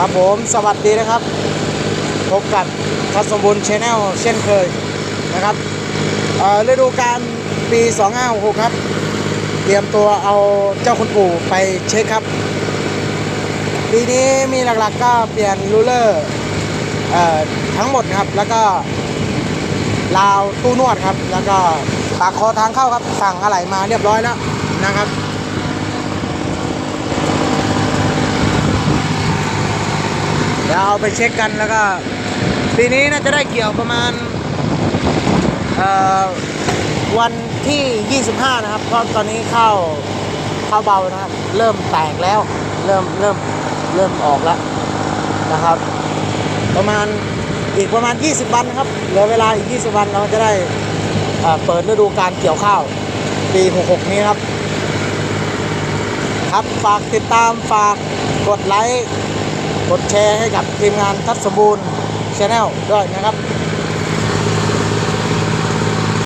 ครับผมสวัสดีนะครับ พบกับทัศบุญชาแนลเช่นเคยนะครับเอ่อฤดูกาลปี 2566 ครับ เตรียมตัวเอาเจ้าคุณปู่ไปเช็คครับ ปีนี้มีหลักๆก็เปลี่ยนรูเลอร์อทั้งหมดครับ แล้วก็ราวตู้นวดครับ แล้วก็ปากคอทางเข้าครับ สั่งอะไหล่มาเรียบร้อยแล้วนะครับ เดี๋ ยวเอาไปเช็คกันแล้วก็ปีนี้น่าจะได้เกี่ยวประมาณวันที่ 25 นะครับ เพราะตอนนี้ข้าวข้าวเบานะครับ เริ่มแตกแล้ว เริ่มเริ่มเริ่มออกแล้วนะครับ ประมาณอีกประมาณ 20 วันนะครับ เหลือเวลาอีก 20 วันเราจะได้เอ่อเปิดฤดูการเกี่ยวข้าว ปี 66 นี้ครับ ครับฝากติดตามฝากกดไลค์ กดแชร์ให้กับทีมงานทัศบูรณ์ชาแนลด้วยนะครับ